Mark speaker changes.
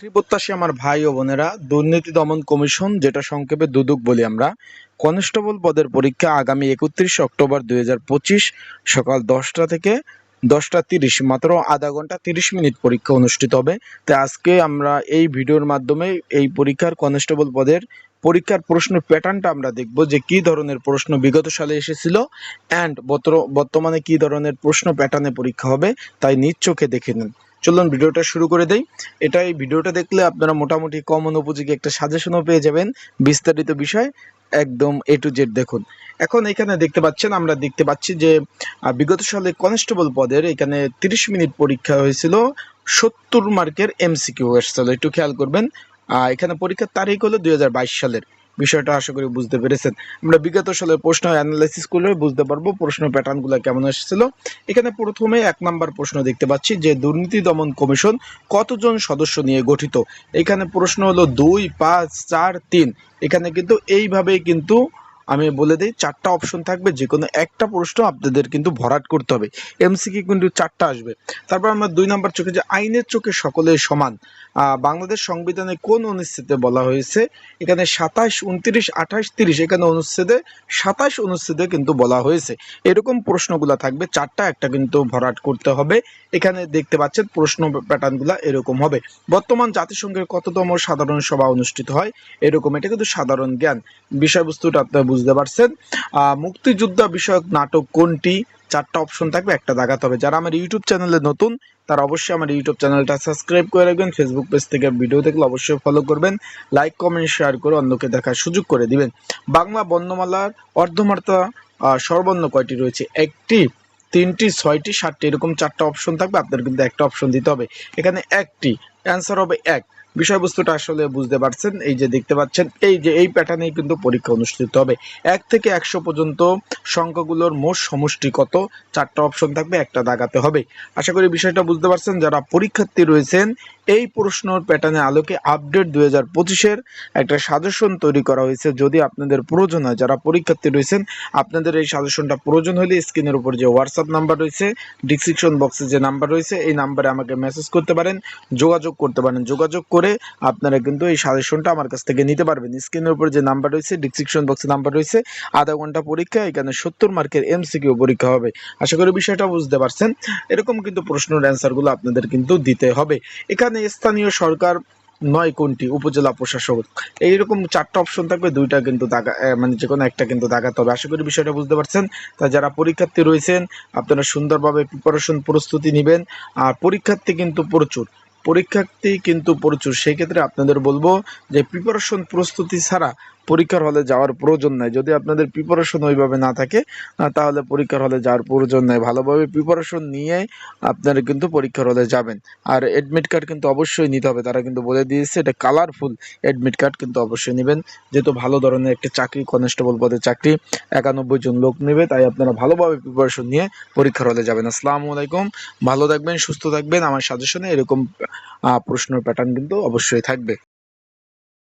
Speaker 1: চাকরি প্রত্যাশী আমার ভাই ও বোনেরা, দুর্নীতি দমন কমিশন, যেটা সংক্ষেপে দুদক বলি আমরা, কনস্টেবল পদের পরীক্ষা আগামী একত্রিশ অক্টোবর দু হাজার পঁচিশ সকাল দশটা থেকে দশটা তিরিশ, মাত্র আধা ঘণ্টা তিরিশ মিনিট পরীক্ষা অনুষ্ঠিত হবে। তাই আজকে আমরা এই ভিডিওর মাধ্যমে এই পরীক্ষার কনস্টেবল পদের পরীক্ষার প্রশ্ন প্যাটার্নটা আমরা দেখব যে কি ধরনের প্রশ্ন বিগত সালে এসেছিল অ্যান্ড বর্তমানে কি ধরনের প্রশ্ন প্যাটার্নে পরীক্ষা হবে, তাই নিজ চোখে দেখে নিন। চলুন ভিডিওটা শুরু করে দেই। এটা এই ভিডিওটা দেখলে আপনারা মোটামুটি কমন উপযোগী একটা সাজেশনও পেয়ে যাবেন। বিস্তারিত বিষয় একদম এ টু জেড দেখুন। এখন এখানে দেখতে পাচ্ছেন, আমরা দেখতে পাচ্ছি যে বিগত সালে কনস্টেবল পদের এখানে তিরিশ মিনিট পরীক্ষা হয়েছিল সত্তর মার্কের এমসিকিউ এসেছিল একটু খেয়াল করবেন। এখানে পরীক্ষার তারিখ হলো দুই হাজার বাইশ সালের। বিষয়টা আশা করি বুঝতে পেরেছেন। আমরা বিগত সালের প্রশ্ন অ্যানালাইসিস করলে বুঝতে পারব প্রশ্ন প্যাটার্নগুলো কেমন এসেছিল। এখানে প্রথমে এক নাম্বার প্রশ্ন দেখতে পাচ্ছি যে দুর্নীতি দমন কমিশন কতজন সদস্য নিয়ে গঠিত? এখানে প্রশ্ন হলো দুই, পাঁচ, চার, তিন। এখানে কিন্তু এইভাবেই কিন্তু আমি বলে দিই, চারটা অপশন থাকবে যে কোনো একটা প্রশ্ন আপনাদের কিন্তু ভরাট করতে হবে। এমসিকি কিন্তু চারটা আসবে। তারপর আমরা দুই নম্বর চোখে যে আইনের চোখে সকলে সমান বাংলাদেশ সংবিধানে কোন অনুচ্ছেদে বলা হয়েছে? এখানে সাতাশ, উনত্রিশ, আঠাশ, তিরিশ, এখানে অনুচ্ছেদে সাতাশ অনুচ্ছেদে কিন্তু বলা হয়েছে। এরকম প্রশ্নগুলো থাকবে, চারটা একটা কিন্তু ভরাট করতে হবে। এখানে দেখতে পাচ্ছেন, প্রশ্ন প্যাটার্নগুলো এরকম হবে। বর্তমান জাতিসংঘের কততম সাধারণ সভা অনুষ্ঠিত হয়? এরকম, এটা কিন্তু সাধারণ জ্ঞান। বিষয়বস্তুটা আপনারা বুঝতে পারছেন। মুক্তিযোদ্ধা বিষয়ক নাটক কোনটি? চারটা অপশন থাকবে একটা দাগাতে হবে। যারা আমার ইউটিউব চ্যানেলে নতুন তারা অবশ্যই আমার ইউটিউব চ্যানেলটা সাবস্ক্রাইব করে রাখবেন। ফেসবুক পেজ থেকে ভিডিও দেখলে অবশ্যই ফলো করবেন। লাইক কমেন্ট শেয়ার করে অন্যকে দেখার সুযোগ করে দিবেন। বাংলা বর্ণমালার অর্ধমাত্রা আহ, স্বরবর্ণ কয়টি রয়েছে? একটি তিনটি ছয়টি সাতটি এরকম চারটা অপশন থাকবে। আপনার কিন্তু একটা অপশন দিতে হবে। এখানে একটি অ্যান্সার হবে এক। বিষয়বস্তুটা আসলে বুঝতে পারছেন। এই যে দেখতে পাচ্ছেন, এই যে, এই প্যাটার্নেই কিন্তু পরীক্ষা অনুষ্ঠিত হবে। এক থেকে একশো পর্যন্ত সংখ্যাগুলোর মোট সমষ্টি কত চারটা অপশন থাকবে, একটা দাগাতে হবে। আশা করি বিষয়টা বুঝতে পারছেন। যারা পরীক্ষার্থী রয়েছেন এই প্রশ্নর প্যাটার্নের আলোকে আপডেট দুই হাজার পঁচিশের একটা সাজেশন তৈরি করা হয়েছে। যদি আপনাদের প্রয়োজন হয়, যারা পরীক্ষার্থী রয়েছেন, আপনাদের এই সাজেশনটা প্রয়োজন হলে স্ক্রিনের উপর যে হোয়াটসঅ্যাপ নাম্বার রয়েছে ডিসক্রিপশন বক্সে যে নাম্বার রয়েছে, এই নাম্বারে আমাকে মেসেজ করতে পারেন, যোগাযোগ করতে পারেন। যোগাযোগ করে আপনারা কিন্তু এই সাজেশনটা আমার কাছ থেকে নিতে পারবেন। স্ক্রিনের উপর যে নাম্বার রয়েছে ডিসক্রিপশন বক্সে নাম্বার রয়েছে, আধা ঘণ্টা পরীক্ষা, এখানে সত্তর মার্কের এমসিকিউ পরীক্ষা হবে। আশা করি বিষয়টা বুঝতে পারছেন। এরকম কিন্তু প্রশ্নের অ্যান্সারগুলো আপনাদের কিন্তু দিতে হবে। এখানে স্থানীয় সরকার নয় কোনটি? উপজেলা প্রশাসক। এইরকম চারটা অপশন থাকবে, দুইটা কিন্তু দাগা মানে যে কোনো একটা কিন্তু দাগাতে হবে। আশা করি বিষয়টা বুঝতে পারছেন। তা যারা পরীক্ষার্থী রয়েছেন, আপনারা সুন্দরভাবে প্রিপারেশন প্রস্তুতি নেবেন। আর পরীক্ষার্থী কিন্তু প্রচুর। পরীক্ষার্থী কিন্তু প্রচুর। সেক্ষেত্রে আপনাদের বলব যে প্রিপারেশন প্রস্তুতি ছাড়া পরীক্ষার হলে যাওয়ার প্রয়োজন নাই। যদি আপনাদের প্রিপারেশন ওইভাবে না থাকে তাহলে পরীক্ষার হলে যাওয়ার প্রয়োজন নাই। ভালোভাবে প্রিপারেশন নিয়ে আপনারা কিন্তু পরীক্ষার হলে যাবেন। আর এডমিট কার্ড কিন্তু অবশ্যই নিতে হবে। তারা কিন্তু বলে দিয়েছে এটা কালারফুল এডমিট কার্ড কিন্তু অবশ্যই নেবেন। যেহেতু ভালো ধরনের একটা চাকরি কনস্টেবল পদে চাকরি একানব্বই জন লোক নেবে তাই আপনারা ভালোভাবে প্রিপারেশন নিয়ে পরীক্ষার হলে যাবেন। আসসালামু আলাইকুম। ভালো থাকবেন সুস্থ থাকবেন। আমার সাজেশনে এরকম আহ, প্রশ্নের প্যাটার্ন কিন্তু অবশ্যই থাকবে।